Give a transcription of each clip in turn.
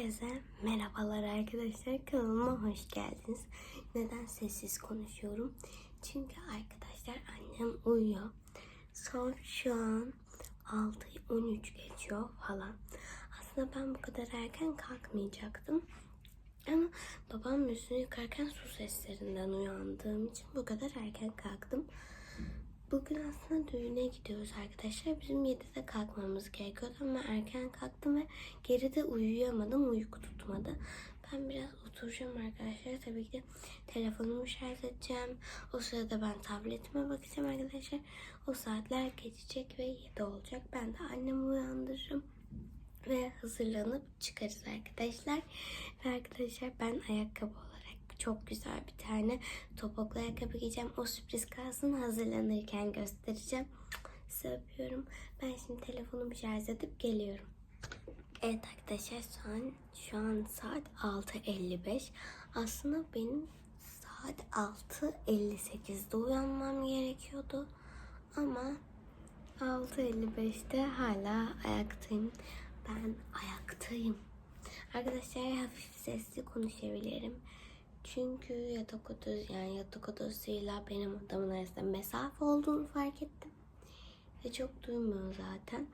Herkese merhabalar arkadaşlar. Kanalıma hoş geldiniz. Neden sessiz konuşuyorum? Çünkü arkadaşlar annem uyuyor. Son şu an 6-13 geçiyor falan. Aslında ben bu kadar erken kalkmayacaktım. Ama babam üstünü yıkarken su seslerinden uyandığım için bu kadar erken kalktım. Bugün aslında düğüne gidiyoruz arkadaşlar. Bizim 7'de kalkmamız gerekiyordu ama erken kalktım ve geride uyuyamadım. Uyku tutmadı. Ben biraz oturacağım arkadaşlar. Tabii ki de telefonumu şarj edeceğim. O sırada ben tabletime bakacağım arkadaşlar. O saatler geçecek ve 7 olacak. Ben de annemi uyandırırım. Ve hazırlanıp çıkarız arkadaşlar. Ve arkadaşlar ben ayakkabı çok güzel bir tane topuklu ayakkabı giyeceğim. O sürpriz kalsın hazırlanırken göstereceğim. Size öpüyorum. Ben şimdi telefonumu şarj edip geliyorum. Evet arkadaşlar şu an, şu an saat 6.55. Aslında benim saat 6.58'de uyanmam gerekiyordu. Ama 6.55'te hala ayaktayım. Ben ayaktayım. Arkadaşlar hafif sesli konuşabilirim. Çünkü yatak odası yani yatak odasıyla benim odamın arasında mesafe olduğunu fark ettim. Ve çok duymuyor zaten.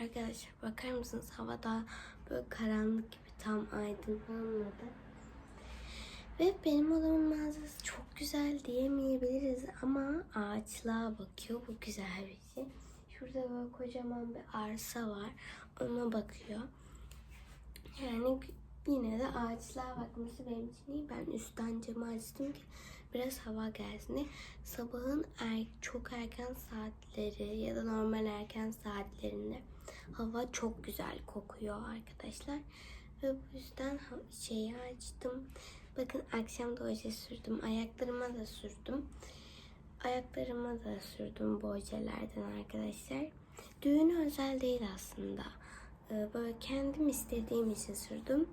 Arkadaşlar bakar mısınız hava daha böyle karanlık gibi tam aydınlanmadı. Ve benim odamın manzarası çok güzel diyemeyebiliriz ama ağaçlığa bakıyor. Bu güzel bir şey. Şurada böyle kocaman bir arsa var. Ona bakıyor. Yani yine de ağaçlığa bakması benim için iyi. Ben üstten camı açtım ki biraz hava gelsin diye. Sabahın er, çok erken saatleri ya da normal erken saatlerinde hava çok güzel kokuyor arkadaşlar. Ve bu yüzden şeyi açtım. Bakın akşam da oje sürdüm. Ayaklarıma da sürdüm. Ayaklarıma da sürdüm bu ojelerden arkadaşlar. Düğüne özel değil aslında. Ee, Böyle kendim istediğim için sürdüm.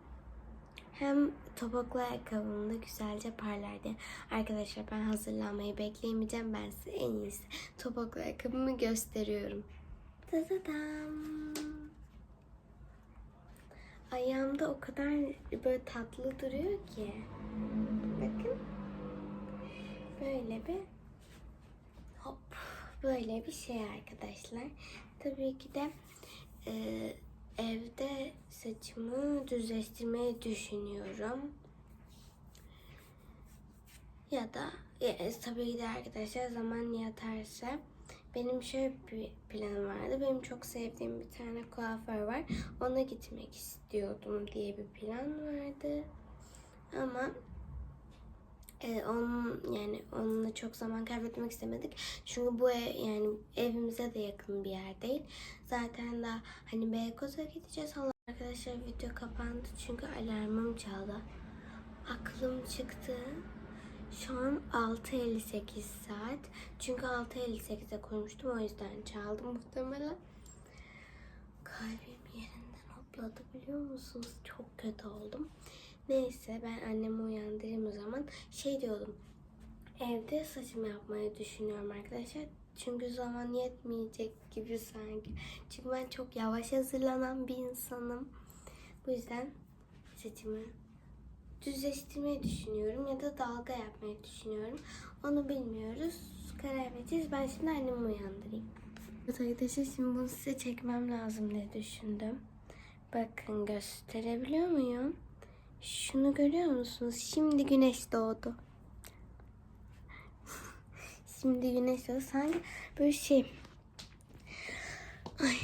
Hem topuklu ayakkabım da güzelce parlar diye. Arkadaşlar ben hazırlanmayı bekleyemeyeceğim. Ben size en iyisi topuklu ayakkabımı gösteriyorum. Tadadam. Ayağımda o kadar böyle tatlı duruyor ki. Bakın. Böyle bir hop böyle bir şey arkadaşlar. Tabii ki de e, evde saçımı düzleştirmeyi düşünüyorum. Ya da e, tabii ki de arkadaşlar zaman yeterse benim şöyle bir planım vardı. Benim çok sevdiğim bir tane kuaför var. Ona gitmek istiyordum diye bir plan vardı. Ama e, onun yani onunla çok zaman kaybetmek istemedik. Çünkü bu ev, yani evimize de yakın bir yer değil. Zaten daha hani Beykoz'a gideceğiz. Allah arkadaşlar video kapandı çünkü alarmım çaldı. Aklım çıktı. Şu an 6.58 saat. Çünkü 6.58'e koymuştum o yüzden çaldım muhtemelen. Kalbim yerinden hopladı biliyor musunuz? Çok kötü oldum. Neyse ben annemi uyandırayım o zaman. Şey diyordum. Evde saçımı yapmayı düşünüyorum arkadaşlar. Çünkü zaman yetmeyecek gibi sanki. Çünkü ben çok yavaş hazırlanan bir insanım. Bu yüzden saçımı düzleştirmeyi düşünüyorum ya da dalga yapmayı düşünüyorum. Onu bilmiyoruz. Karar vereceğiz. Ben şimdi annemi uyandırayım. Evet arkadaşlar şimdi bunu size çekmem lazım diye düşündüm. Bakın gösterebiliyor muyum? Şunu görüyor musunuz? Şimdi güneş doğdu. Şimdi güneş doğdu. Sanki böyle şey. Ay.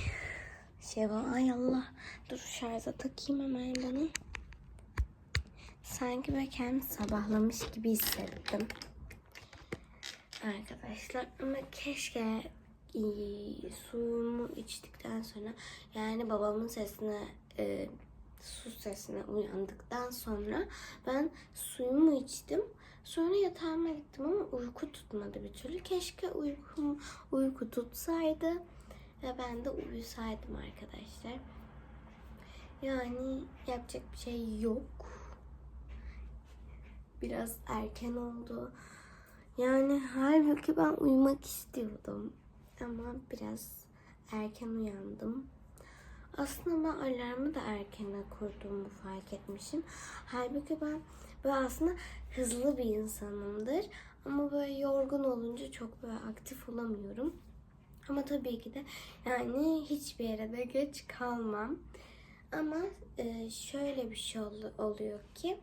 Şey var. Ay Allah. Dur şarja takayım hemen bunu. Sanki böyle kendimi sabahlamış gibi hissettim. Arkadaşlar ama keşke suyumu içtikten sonra yani babamın sesine e, su sesine uyandıktan sonra ben suyumu içtim. Sonra yatağıma gittim ama uyku tutmadı bir türlü. Keşke uykum uyku tutsaydı ve ben de uyusaydım arkadaşlar. Yani yapacak bir şey yok. Biraz erken oldu. Yani halbuki ben uyumak istiyordum. Ama biraz erken uyandım. Aslında ben alarmı da erkene kurduğumu fark etmişim. Halbuki ben böyle aslında hızlı bir insanımdır. Ama böyle yorgun olunca çok böyle aktif olamıyorum. Ama tabii ki de yani hiçbir yere de geç kalmam. Ama e, şöyle bir şey ol- oluyor ki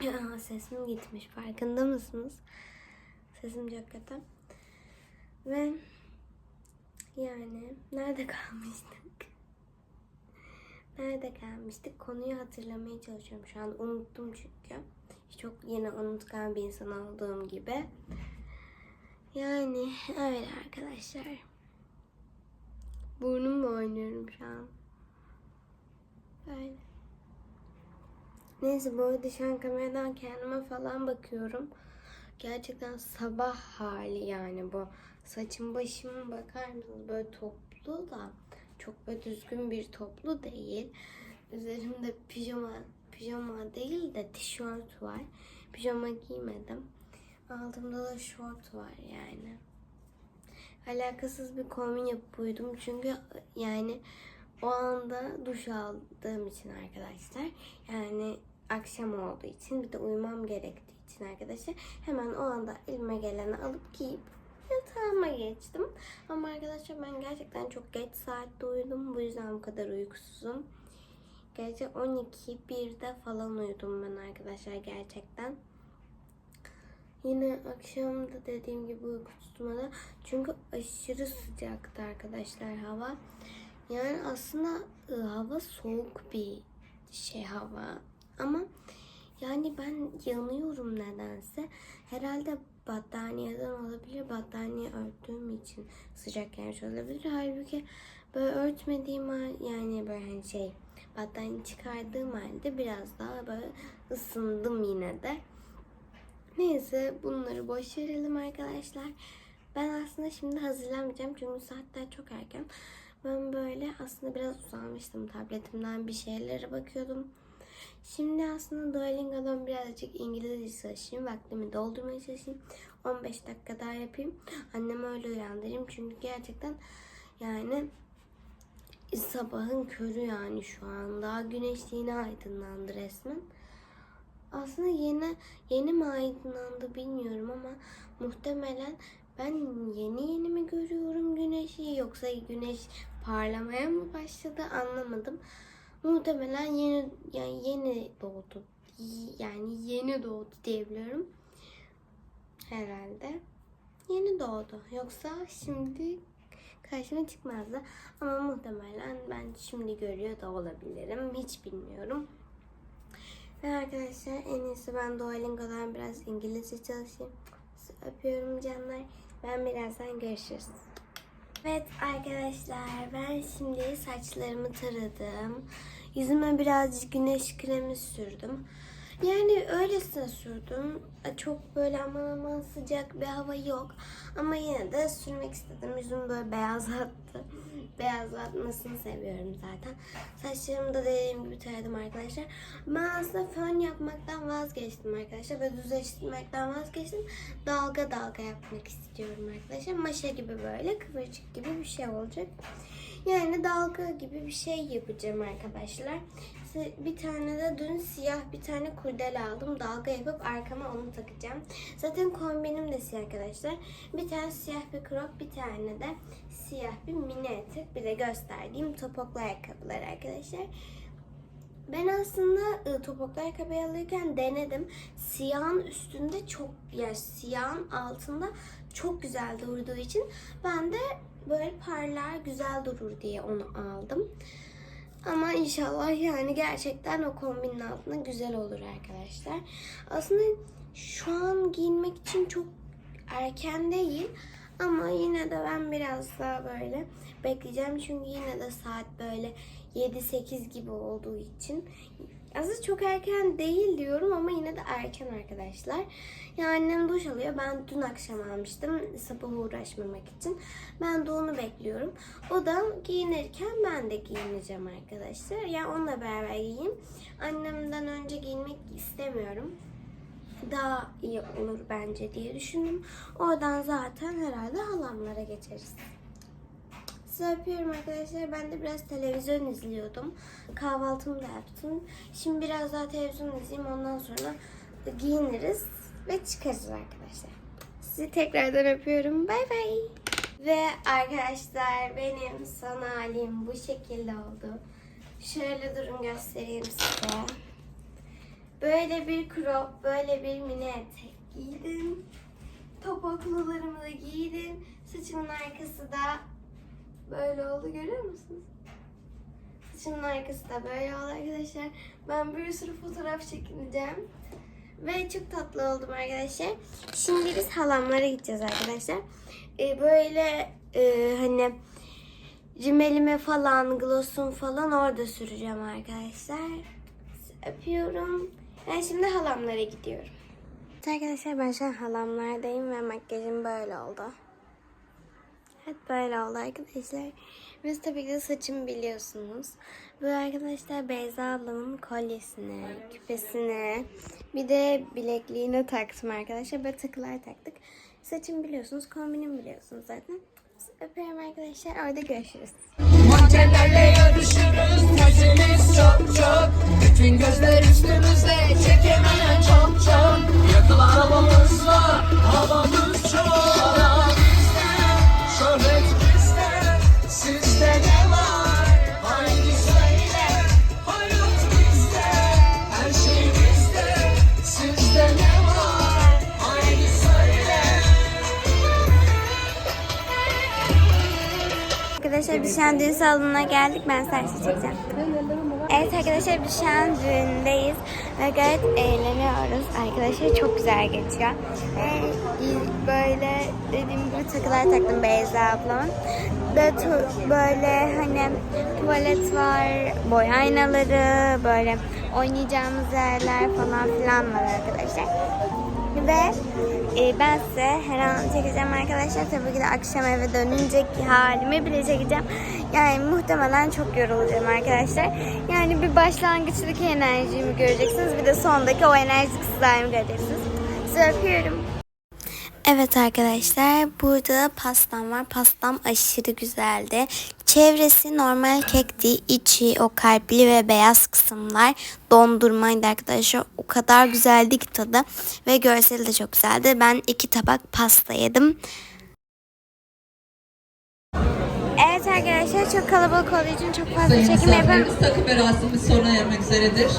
Aa, sesim gitmiş farkında mısınız? Sesim çok kötü. Ve yani nerede kalmıştık? Nerede kalmıştık? Konuyu hatırlamaya çalışıyorum şu an. Unuttum çünkü. Çok yine unutkan bir insan olduğum gibi. Yani öyle arkadaşlar. Burnumla oynuyorum şu an. Böyle. Neyse bu arada şu an kameradan kendime falan bakıyorum. Gerçekten sabah hali yani bu. Saçım başıma bakar mısınız? Böyle toplu da çok böyle düzgün bir toplu değil. Üzerimde pijama pijama değil de tişört var. Pijama giymedim. Altımda da şort var yani. Alakasız bir kombin yapıp uyudum çünkü yani o anda duş aldığım için arkadaşlar. Yani akşam olduğu için bir de uyumam gerektiği için arkadaşlar hemen o anda elime geleni alıp giyip yatağıma geçtim. Ama arkadaşlar ben gerçekten çok geç saatte uyudum. Bu yüzden bu kadar uykusuzum. Gece 12 1'de falan uyudum ben arkadaşlar gerçekten. Yine akşam da dediğim gibi uyku tutmadı. Çünkü aşırı sıcaktı arkadaşlar hava. Yani aslında ı, hava soğuk bir şey hava. Ama yani ben yanıyorum nedense. Herhalde battaniyeden olabilir. Battaniye örttüğüm için sıcak gelmiş olabilir. Halbuki böyle örtmediğim yani böyle hani şey battaniye çıkardığım halde biraz daha böyle ısındım yine de. Neyse bunları boş verelim arkadaşlar. Ben aslında şimdi hazırlanmayacağım çünkü saatler çok erken. Ben böyle aslında biraz uzanmıştım tabletimden bir şeylere bakıyordum. Şimdi aslında Duolingo'dan birazcık İngilizce çalışayım. Vaktimi doldurmaya çalışayım. 15 dakika daha yapayım. Annemi öyle uyandırayım. Çünkü gerçekten yani sabahın körü yani şu an. Daha güneş yeni aydınlandı resmen. Aslında yeni yeni mi aydınlandı bilmiyorum ama muhtemelen ben yeni yeni mi görüyorum güneşi yoksa güneş parlamaya mı başladı anlamadım. Muhtemelen yeni yani yeni doğdu. Yani yeni doğdu diyebiliyorum. Herhalde. Yeni doğdu. Yoksa şimdi karşıma çıkmazdı. Ama muhtemelen ben şimdi görüyor da olabilirim. Hiç bilmiyorum. Ve arkadaşlar en iyisi ben Duolingo'dan biraz İngilizce çalışayım. Öpüyorum canlar. Ben birazdan görüşürüz. Evet arkadaşlar ben şimdi saçlarımı taradım. Yüzüme birazcık güneş kremi sürdüm. Yani öylesine sürdüm. Çok böyle aman aman sıcak bir hava yok. Ama yine de sürmek istedim. Yüzüm böyle beyazlattı. Beyazlatmasını seviyorum zaten. Saçlarımı da dediğim gibi taradım arkadaşlar. Ben aslında fön yapmaktan vazgeçtim arkadaşlar. Ve düzleştirmekten vazgeçtim. Dalga dalga yapmak istiyorum arkadaşlar. Maşa gibi böyle kıvırcık gibi bir şey olacak. Yani dalga gibi bir şey yapacağım arkadaşlar. Bir tane de dün siyah bir tane kurdele aldım. Dalga yapıp arkama onu takacağım. Zaten kombinim de siyah arkadaşlar. Bir tane siyah bir crop, bir tane de siyah bir mini etek. Bir de gösterdiğim topuklu ayakkabılar arkadaşlar. Ben aslında ı, topuklu ayakkabıyı alırken denedim. Siyahın üstünde çok, yani siyahın altında çok güzel durduğu için ben de böyle parlar güzel durur diye onu aldım. Ama inşallah yani gerçekten o kombinin altında güzel olur arkadaşlar. Aslında şu an giyinmek için çok erken değil. Ama yine de ben biraz daha böyle bekleyeceğim. Çünkü yine de saat böyle 7-8 gibi olduğu için. Aslında çok erken değil diyorum ama yine de erken arkadaşlar. Yani annem duş alıyor. Ben dün akşam almıştım sabah uğraşmamak için. Ben de onu bekliyorum. O da giyinirken ben de giyineceğim arkadaşlar. Yani onunla beraber giyeyim. Annemden önce giyinmek istemiyorum daha iyi olur bence diye düşündüm. Oradan zaten herhalde halamlara geçeriz. Sizi öpüyorum arkadaşlar. Ben de biraz televizyon izliyordum. Kahvaltımı da yaptım. Şimdi biraz daha televizyon izleyeyim. Ondan sonra giyiniriz ve çıkarız arkadaşlar. Sizi tekrardan öpüyorum. Bay bay. Ve arkadaşlar benim son halim bu şekilde oldu. Şöyle durun göstereyim size. Böyle bir crop, böyle bir mini etek giydim. Topuklularımı da giydim. Saçımın arkası da böyle oldu görüyor musunuz? Saçımın arkası da böyle oldu arkadaşlar. Ben bir sürü fotoğraf çekineceğim. Ve çok tatlı oldum arkadaşlar. Şimdi biz halamlara gideceğiz arkadaşlar. Ee, böyle e, hani rimelime falan, glossum falan orada süreceğim arkadaşlar. Öpüyorum. Ben şimdi halamlara gidiyorum. Arkadaşlar ben şu an halamlardayım ve makyajım böyle oldu. Evet böyle oldu arkadaşlar. Biz tabii ki de saçımı biliyorsunuz. Bu arkadaşlar Beyza ablamın kolyesini, küpesini, bir de bilekliğini taktım arkadaşlar. Böyle takılar taktık. Saçımı biliyorsunuz, kombinimi biliyorsunuz zaten. Öpüyorum arkadaşlar. Orada görüşürüz. Mankenlerle yarışırız Gözümüz çok çok Bütün gözler üstümüzde Çekemeyen çok çok Yakılı arabamız var Havamız çok Arkadaşlar an düğün salonuna geldik. Ben servis çekeceğim. Evet arkadaşlar an düğündeyiz. Ve gayet eğleniyoruz. Arkadaşlar çok güzel geçiyor. Ve böyle dediğim gibi takılar taktım Beyza ablamın. Tu- böyle hani tuvalet var, boy aynaları, böyle oynayacağımız yerler falan filan var arkadaşlar. Ve e, ben size her an çekeceğim arkadaşlar. Tabii ki de akşam eve dönünceki halimi bile çekeceğim. Yani muhtemelen çok yorulacağım arkadaşlar. Yani bir başlangıçtaki enerjimi göreceksiniz. Bir de sondaki o enerjik sizlerimi göreceksiniz. Sizi öpüyorum. Evet arkadaşlar burada pastam var. Pastam aşırı güzeldi. Çevresi normal kekti. içi o kalpli ve beyaz kısımlar dondurmaydı arkadaşlar. O kadar güzeldi ki tadı. Ve görseli de çok güzeldi. Ben iki tabak pasta yedim. Evet arkadaşlar çok kalabalık olduğu için çok fazla Sayın çekim yapamam. misafirlerimiz takım merasimi sona ermek üzeredir.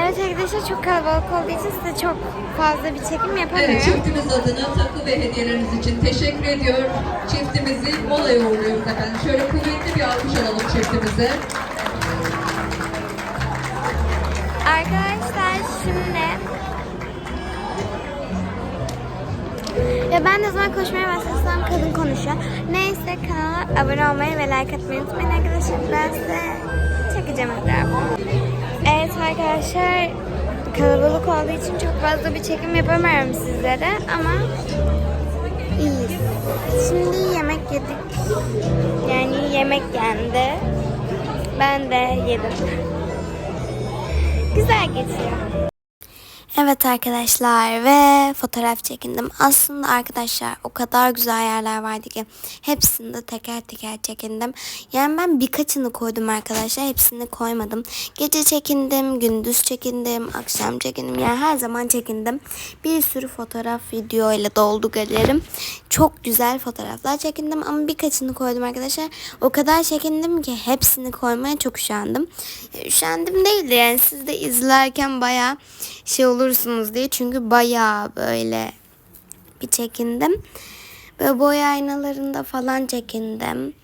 Evet arkadaşlar çok kalabalık olduğu için size çok fazla bir çekim yapamıyorum. Evet, çiftimiz adına takı ve hediyeleriniz için teşekkür ediyor. Çiftimizi molaya uğurluyoruz efendim. Şöyle kuvvetli bir alkış alalım çiftimize. Arkadaşlar şimdi ya ben de o zaman konuşmaya başlasam kadın konuşuyor. Neyse kanala abone olmayı ve like atmayı unutmayın arkadaşlar. Ben size çekeceğim etrafı. Evet arkadaşlar kalabalık olduğu için çok fazla bir çekim yapamıyorum sizlere ama iyiyiz. Şimdi yemek yedik. Yani yemek yendi. Ben de yedim. Güzel geçiyor. Evet arkadaşlar ve fotoğraf çekindim. Aslında arkadaşlar o kadar güzel yerler vardı ki hepsini de teker teker çekindim. Yani ben birkaçını koydum arkadaşlar. Hepsini koymadım. Gece çekindim, gündüz çekindim, akşam çekindim. Yani her zaman çekindim. Bir sürü fotoğraf, video ile doldu galerim. Çok güzel fotoğraflar çekindim ama birkaçını koydum arkadaşlar. O kadar çekindim ki hepsini koymaya çok üşendim. E, Üşendim değil de yani siz de izlerken baya şey olursunuz diye. Çünkü baya böyle bir çekindim. Böyle boy aynalarında falan çekindim.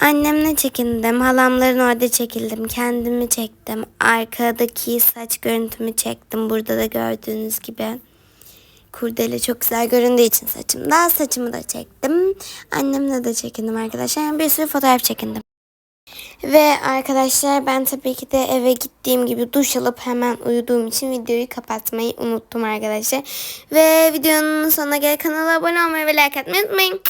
Annemle çekindim. Halamların orada çekildim. Kendimi çektim. Arkadaki saç görüntümü çektim. Burada da gördüğünüz gibi. Kurdele çok güzel göründüğü için saçımda. Saçımı da çektim. Annemle de çekindim arkadaşlar. Yani bir sürü fotoğraf çekindim. Ve arkadaşlar ben tabii ki de eve gittiğim gibi duş alıp hemen uyuduğum için videoyu kapatmayı unuttum arkadaşlar. Ve videonun sonuna gel kanala abone olmayı ve like atmayı unutmayın.